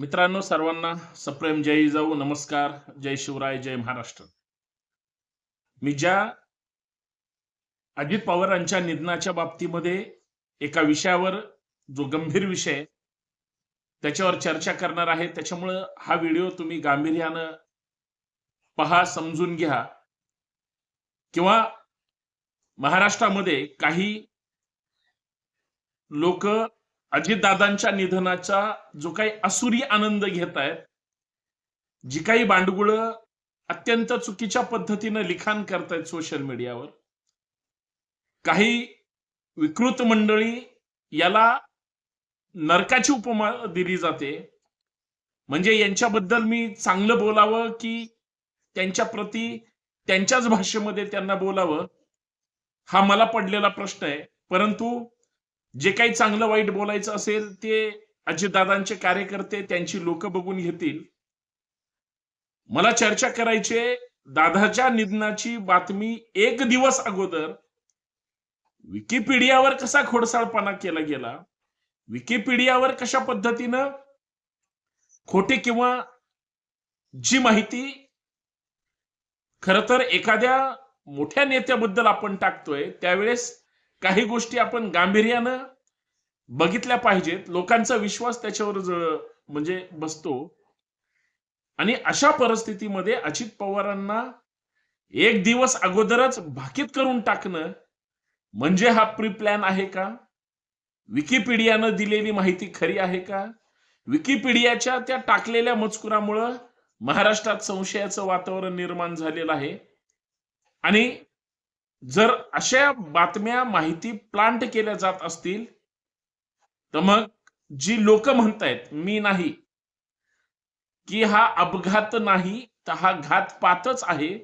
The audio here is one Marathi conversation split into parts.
मित्रांनो सर्वांना सप्रेम जय जाऊ नमस्कार जय शिवराय जय महाराष्ट्र. मी ज्या अजित पवारांच्या निधनाच्या बाबतीमध्ये एका विषयावर जो गंभीर विषय त्याच्यावर चर्चा करणार आहे. त्याच्यामुळं हा व्हिडिओ तुम्ही गांभीर्यानं पहा समजून घ्या. किंवा महाराष्ट्रामध्ये काही लोक अजितदादांच्या निधनाचा जो काही असुरी आनंद घेत आहेत जी काही बांडगुळ अत्यंत चुकीच्या पद्धतीनं लिखाण करतायत सोशल मीडियावर काही विकृत मंडळी याला नरकाची उपमा दिली जाते. म्हणजे यांच्याबद्दल मी चांगलं बोलावं की त्यांच्या प्रती त्यांच्याच भाषेमध्ये त्यांना बोलावं हा मला पडलेला प्रश्न आहे. परंतु जे काही चांगलं वाईट बोलायचं असेल ते अजितदादांचे कार्यकर्ते त्यांची लोक बघून घेतील. मला चर्चा करायचे दादाच्या निधनाची बातमी एक दिवस अगोदर विकिपीडियावर कसा खोडसाळपणा केला गेला विकिपीडियावर कशा पद्धतीनं खोटे किंवा जी माहिती खर तर एखाद्या मोठ्या नेत्याबद्दल आपण टाकतोय त्यावेळेस काही गोष्टी आपण गांभीर्यानं बघितल्या पाहिजेत. लोकांचा विश्वास त्याच्यावर ज- म्हणजे बसतो. आणि अशा परिस्थितीमध्ये अजित पवारांना एक दिवस अगोदरच भाकीत करून टाकणं म्हणजे हा प्री प्लॅन आहे का? विकिपीडियानं दिलेली माहिती खरी आहे का? विकिपीडियाच्या त्या टाकलेल्या मजकुरामुळं महाराष्ट्रात संशयाचं वातावरण निर्माण झालेलं आहे. आणि जर अशा बातम्या माहिती प्लांट केल्या जात असतील तर मग जी लोक म्हणतायत मी नाही की हा अपघात नाही तर हा घातपातच आहे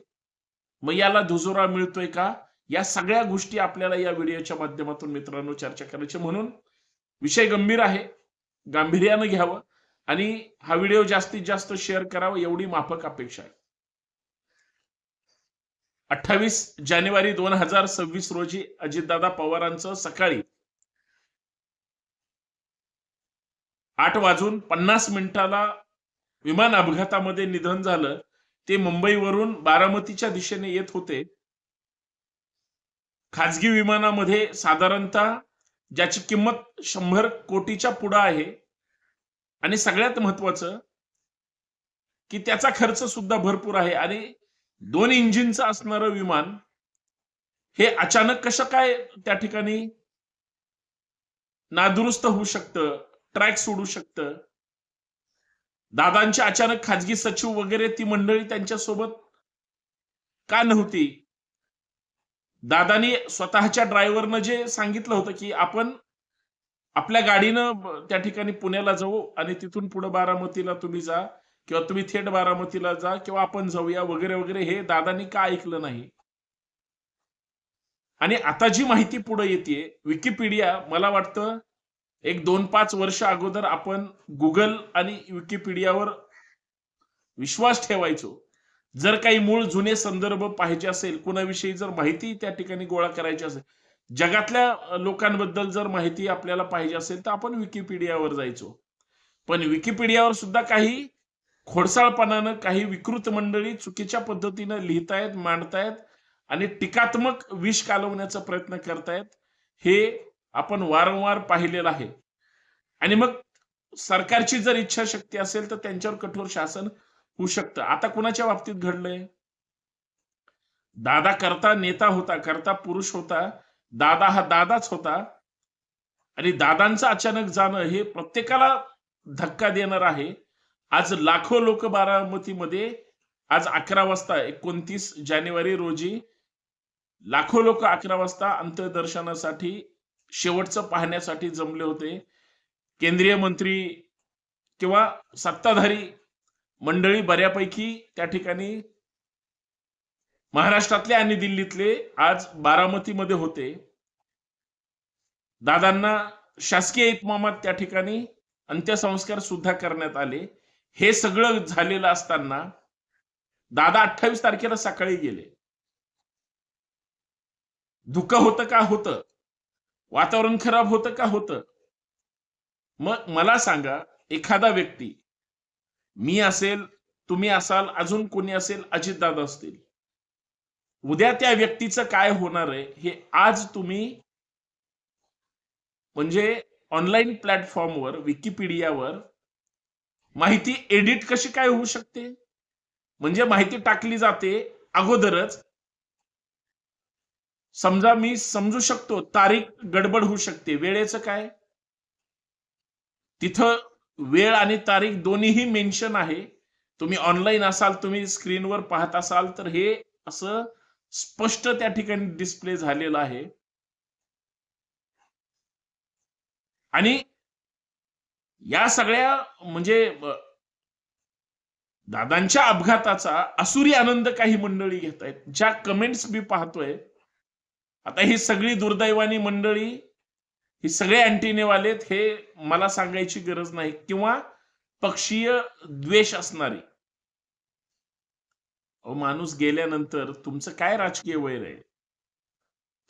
मग याला दुजोरा मिळतोय का? या सगळ्या गोष्टी आपल्याला या व्हिडिओच्या माध्यमातून मित्रांनो चर्चा करायची म्हणून विषय गंभीर आहे गांभीर्यानं घ्यावं आणि हा व्हिडिओ जास्तीत जास्त शेअर करावा एवढी माफक अपेक्षा आहे. अठ्ठावीस जानेवारी दोन हजार सव्वीस रोजी अजितदादा पवारांचं सकाळी आठ वाजून पन्नास मिनिटाला विमान अपघातामध्ये निधन झालं. ते मुंबईवरून बारामतीच्या दिशेने येत होते. खाजगी विमानामध्ये साधारणतः ज्याची किंमत शंभर कोटीच्या पुढं आहे. आणि सगळ्यात महत्वाचं की त्याचा खर्च सुद्धा भरपूर आहे. आणि दोन इंजिनचं असणारं विमान हे अचानक कसं काय त्या ठिकाणी नादुरुस्त होऊ शकतं ट्रॅक सोडू शकतं? दादांचे अचानक खाजगी सचिव वगैरे ती मंडळी त्यांच्यासोबत का नव्हती? दादानी स्वतःच्या ड्रायव्हरनं जे सांगितलं होतं की आपण आपल्या गाडीनं त्या ठिकाणी पुण्याला जाऊ आणि तिथून पुढे बारामतीला तुम्ही जा किंवा तुम्ही थेट बारामतीला जा किंवा आपण जाऊया वगैरे वगैरे हे दादानी का ऐकलं नाही? आणि आता जी माहिती पुढे येते विकिपीडिया मला वाटतं एक दोन पाच वर्ष अगोदर आपण गुगल आणि विकिपीडियावर विश्वास ठेवायचो. जर काही मूळ जुने संदर्भ पाहिजे असेल कुणाविषयी जर माहिती त्या ठिकाणी गोळा करायची असेल जगातल्या लोकांबद्दल जर माहिती आपल्याला पाहिजे असेल तर आपण विकिपीडियावर जायचो. पण विकिपीडियावर सुद्धा काही खोडसाळपणानं काही विकृत मंडळी चुकीच्या पद्धतीनं लिहितायत मांडतायत आणि टीकात्मक विष कालवण्याचा प्रयत्न करतायत हे आपण वारंवार पाहिलेलं आहे. आणि मग सरकारची जर इच्छाशक्ती असेल तर त्यांच्यावर कठोर शासन होऊ शकतं. आता कुणाच्या बाबतीत घडलंय? दादा करता नेता होता. करता पुरुष होता. दादा हा दादाच होता. आणि दादांचं अचानक जाणं हे प्रत्येकाला धक्का देणार आहे. आज लाखो लोक बारामतीमध्ये आज अकरा वाजता एकोणतीस जानेवारी रोजी लाखो लोक अकरा वाजता अंत्यदर्शनासाठी शेवटचं पाहण्यासाठी जमले होते. केंद्रीय मंत्री किंवा सत्ताधारी मंडळी बऱ्यापैकी त्या ठिकाणी महाराष्ट्रातले आणि दिल्लीतले आज बारामतीमध्ये होते. दादांना शासकीय इतमामात त्या ठिकाणी अंत्यसंस्कार सुद्धा करण्यात आले. हे सगळं झालेलं असताना दादा अठ्ठावीस तारखेला सकाळी गेले. धुकं होतं का होतं? वातावरण खराब होतं का होतं? मग मला सांगा एखादा व्यक्ती मी असेल तुम्ही असाल अजून कोणी असेल अजितदादा असतील. उद्या त्या व्यक्तीचं काय होणार आहे हे आज तुम्ही म्हणजे ऑनलाईन प्लॅटफॉर्मवर विकिपीडियावर माहिती एडिट कशी काय होऊ शकते? म्हणजे माहिती टाकली जाते अगोदरच. समजा मी समजू शकतो तारीख गडबड होऊ शकते. वेळेचं काय? तिथं वेळ आणि तारीख दोन्हीही मेन्शन आहे. तुम्ही ऑनलाईन असाल तुम्ही स्क्रीनवर पाहत असाल तर हे असं स्पष्ट त्या ठिकाणी डिस्प्ले झालेलं आहे. आणि या सगळ्या म्हणजे दादांच्या अपघाताचा असुरी आनंद काही मंडळी घेत आहेत. ज्या कमेंट्स मी पाहतोय आता ही सगळी दुर्दैवानी मंडळी ही सगळे अँटीनेवालेत हे मला सांगायची गरज नाही. किंवा पक्षीय द्वेष असणारी. अहो माणूस गेल्यानंतर तुमचं काय राजकीय वैर आहे?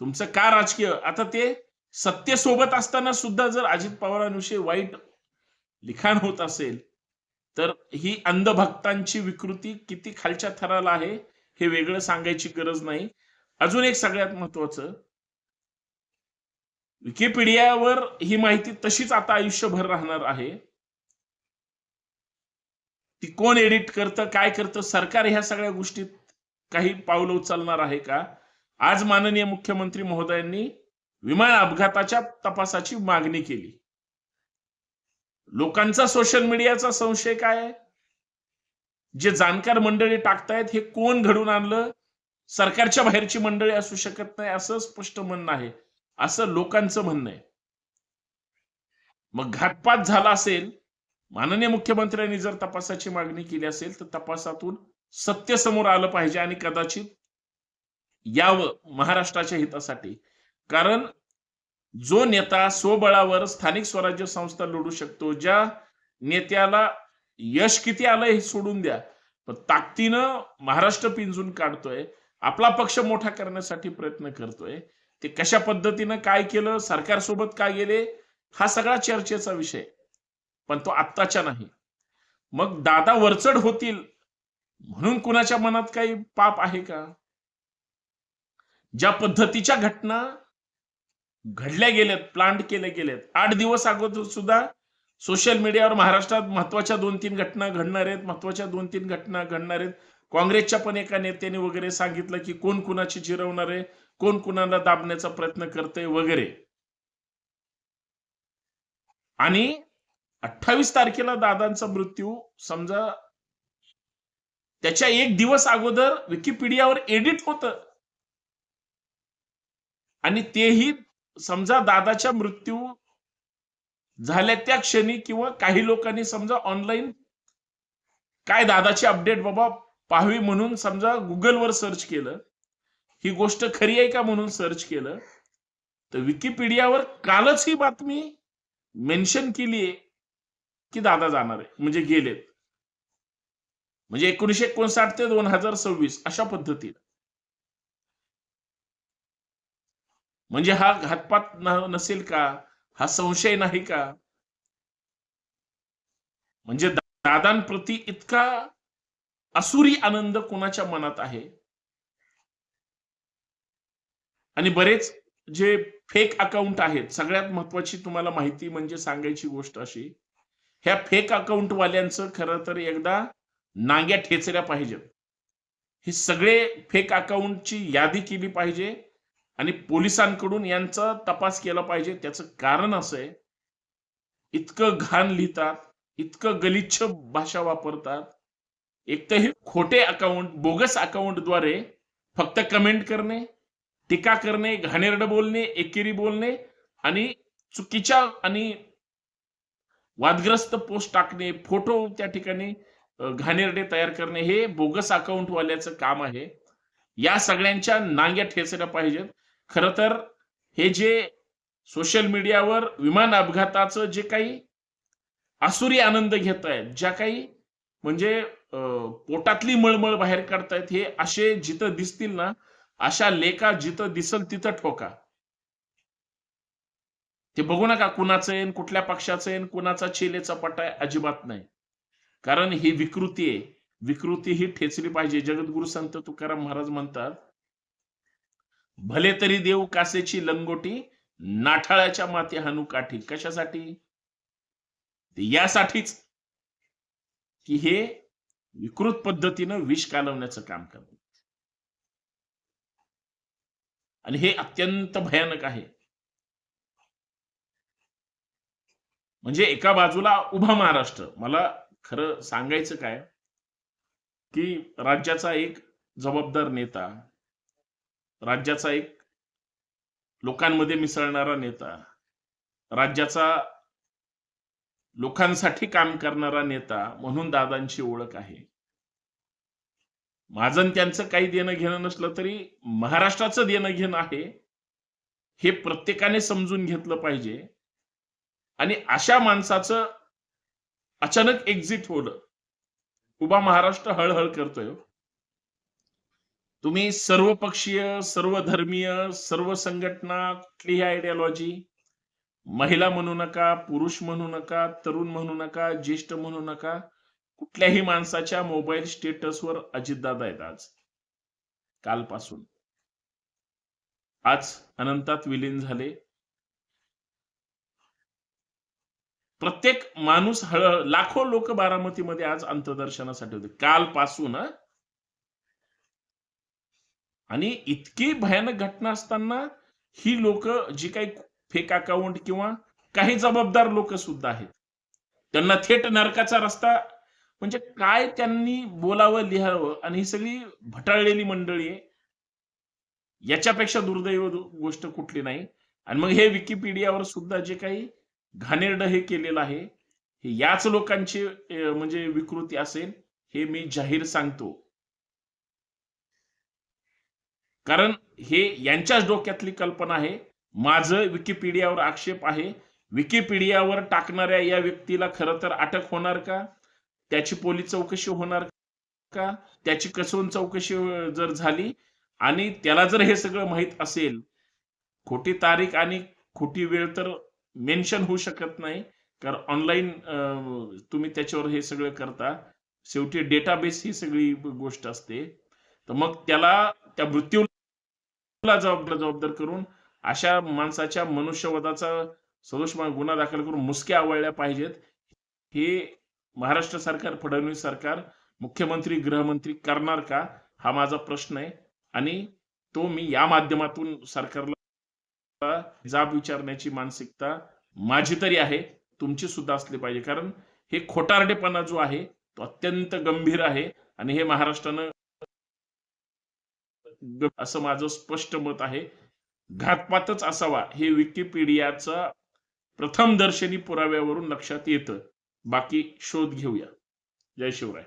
तुमचं का राजकीय? आता ते सत्तेसोबत असताना सुद्धा जर अजित पवारांविषयी वाईट लिखाण होत असेल तर ही अंधभक्तांची विकृती किती खालच्या थराला आहे हे वेगळं सांगायची गरज नाही. अजून एक सगळ्यात महत्वाचं विकिपीडियावर ही माहिती तशीच आता आयुष्यभर राहणार आहे. ती कोण एडिट करतं काय करतं सरकार ह्या सगळ्या गोष्टीत काही पावलं उचलणार आहे का? आज माननीय मुख्यमंत्री महोदयांनी विमान अपघाताच्या तपासाची मागणी केली. लोकांचा सोशल मीडियाचा संशय काय आहे? जे जाणकार मंडळी टाकतायत हे कोण घडून आणलं? सरकारच्या बाहेरची मंडळी असू शकत नाही असं स्पष्ट म्हणणं आहे. असं लोकांचं म्हणणं आहे. मग घातपात झाला असेल माननीय मुख्यमंत्र्यांनी जर तपासाची मागणी केली असेल तर तपासातून सत्य समोर आलं पाहिजे आणि कदाचित यावं महाराष्ट्राच्या हितासाठी. कारण जो नेता स्वबळावर स्थानिक स्वराज्य संस्था लढू शकतो ज्या नेत्याला यश किती आलं हे सोडून द्या पण ताकदीनं महाराष्ट्र पिंजून काढतोय आपला पक्ष मोठा करण्यासाठी प्रयत्न करतोय ते कशा पद्धतीनं काय केलं सरकारसोबत काय गेले हा सगळा चर्चेचा विषय. पण तो आत्ताच्या नाही. मग दादा वरचढ होतील म्हणून कुणाच्या मनात काही पाप आहे का? ज्या पद्धतीच्या घटना घडल्या गेल्यात प्लांट केल्या गेल्यात आठ दिवस अगोदर सुद्धा सोशल मीडियावर महाराष्ट्रात महत्त्वाच्या दोन तीन घटना घडणार आहेत महत्त्वाच्या दोन तीन घटना घडणार आहेत. काँग्रेसच्या पण एका नेत्याने वगैरे सांगितलं की कोण कुणाची जिरवणार आहे कोण कुणाला दाबण्याचा प्रयत्न करते वगैरे. आणि अठ्ठावीस तारखेला दादांचा मृत्यू समजा त्याच्या एक दिवस अगोदर विकिपीडियावर एडिट होत. आणि तेही समजा दादाच्या मृत्यू झाल्या त्या क्षणी किंवा काही लोकांनी समजा ऑनलाईन काय दादाची अपडेट बाबा पाहावी म्हणून समजा गुगलवर सर्च केलं ही गोष्ट खरी आहे का म्हणून सर्च केलं तर विकिपीडियावर कालच ही बातमी मेन्शन केली आहे की दादा जाणार आहे म्हणजे गेलेत. म्हणजे एकोणीशे एकोणसाठ ते दोन हजार सव्वीस अशा पद्धतीने. म्हणजे हा घातपात नसेल का? हा संशय नाही का? म्हणजे दादांप्रती इतका असुरी आनंद कोणाच्या मनात आहे? आणि बरेच जे फेक अकाउंट आहेत सगळ्यात महत्वाची तुम्हाला माहिती म्हणजे सांगायची गोष्ट अशी ह्या फेक अकाउंट वाल्यांचं खरं तर एकदा नांग्या ठेचल्या पाहिजेत. हे सगळे फेक अकाउंटची यादी केली पाहिजे आणि पोलिसांकडून यांचा तपास केला पाहिजे. त्याचं कारण असं आहे इतकं घाण लिहितात इतकं गलिच्छ भाषा वापरतात. एक तर हे खोटे अकाउंट बोगस अकाउंटद्वारे फक्त कमेंट करणे टीका करणे घाणेरडं बोलणे एकेरी बोलणे आणि चुकीच्या आणि वादग्रस्त पोस्ट टाकणे फोटो त्या ठिकाणी घाणेरडे तयार करणे हे बोगस अकाउंट वाल्याचं काम आहे. या सगळ्यांच्या नांग्या ठेचल्या पाहिजेत. खर तर हे जे सोशल मीडियावर विमान अपघाताचं जे काही आसुरी आनंद घेत आहेत ज्या काही म्हणजे पोटातली मळमळ बाहेर काढतायत हे असे जिथं दिसतील ना अशा लेखा जिथं दिसल तिथं ठोका. ते बघू नका कुणाचं येईन कुठल्या पक्षाचं येईन कुणाचा चेलेचा पटाय आहे अजिबात नाही. कारण ही विकृती आहे. विकृती ही ठेचली पाहिजे. जगद्गुरु संत तुकाराम महाराज म्हणतात भले तरी देव कासेची लंगोटी नाठाळाच्या माती हानू काठी. कशासाठी? यासाठीच की हे विकृत पद्धतीनं विष कालवण्याचं काम करतात. आणि हे अत्यंत भयानक आहे. म्हणजे एका बाजूला उभा महाराष्ट्र. मला खरं सांगायचं काय? की राज्याचा एक जबाबदार नेता राज्याचा एक लोकांमध्ये मिसळणारा नेता राज्याचा लोकांसाठी काम करणारा नेता म्हणून दादांची ओळख आहे माझं त्यांचं काही देणं घेणं नसलं तरी महाराष्ट्राचं देणं घेणं आहे हे प्रत्येकाने समजून घेतलं पाहिजे आणि अशा माणसाचं अचानक एक्झिट होणं उभा महाराष्ट्र हळहळ करतोय हो. तुम्ही सर्व पक्षीय सर्व धर्मीय सर्व संघटना कुठलीही आयडियोलॉजी महिला म्हणू नका पुरुष म्हणू नका तरुण म्हणू नका ज्येष्ठ म्हणू नका कुठल्याही माणसाच्या मोबाईल स्टेटसवर अजितदादा आहेत आज. कालपासून. आज अनंतात विलीन झाले. प्रत्येक माणूस हळ लाखो लोक बारामतीमध्ये आज अंतदर्शनासाठी होते. कालपासून हं. आणि इतकी भयानक घटना असताना ही लोक जी काही फेक अकाउंट किंवा काही जबाबदार लोक सुद्धा आहेत त्यांना थेट नरकाचा रस्ता म्हणजे काय त्यांनी बोलावं लिहावं आणि ही सगळी भटाळलेली मंडळी आहे याच्यापेक्षा दुर्दैव गोष्ट कुठली नाही. आणि मग हे विकिपीडियावर सुद्धा जे काही घाणेरड हे केलेलं आहे हे याच लोकांची म्हणजे विकृती असेल हे मी जाहीर सांगतो. कारण हे यांच्याच डोक्यातली कल्पना आहे. माझं विकिपीडियावर आक्षेप आहे. विकिपीडियावर टाकणाऱ्या या व्यक्तीला खरं तर अटक होणार का? त्याची पोलीस चौकशी होणार का? त्याची कसून चौकशी जर झाली आणि त्याला जर हे सगळं माहीत असेल खोटी तारीख आणि खोटी वेळ तर मेन्शन होऊ शकत नाही. कारण ऑनलाईन तुम्ही त्याच्यावर हे सगळं करता. शेवटी डेटाबेस ही सगळी गोष्ट असते. तर मग त्याला त्या मृत्यू जबाबदार जबाबदार करून अशा माणसाच्या मनुष्यवधाचा सदोष गुन्हा दाखल करून मुसक्या आवळल्या पाहिजेत. हे महाराष्ट्र सरकार फडणवीस सरकार मुख्यमंत्री गृहमंत्री करणार का? हा माझा प्रश्न आहे. आणि तो मी या माध्यमातून सरकारला जाब विचारण्याची मानसिकता माझी तरी आहे. तुमची सुद्धा असली पाहिजे. कारण हे खोटारडेपणा जो आहे तो अत्यंत गंभीर आहे. आणि हे महाराष्ट्रानं असं माझं स्पष्ट मत आहे. घातपातच असावा हे विकिपीडियाचा प्रथम दर्शनी पुराव्यावरून लक्षात येतं. बाकी शोध घेऊया. जय शिवराय.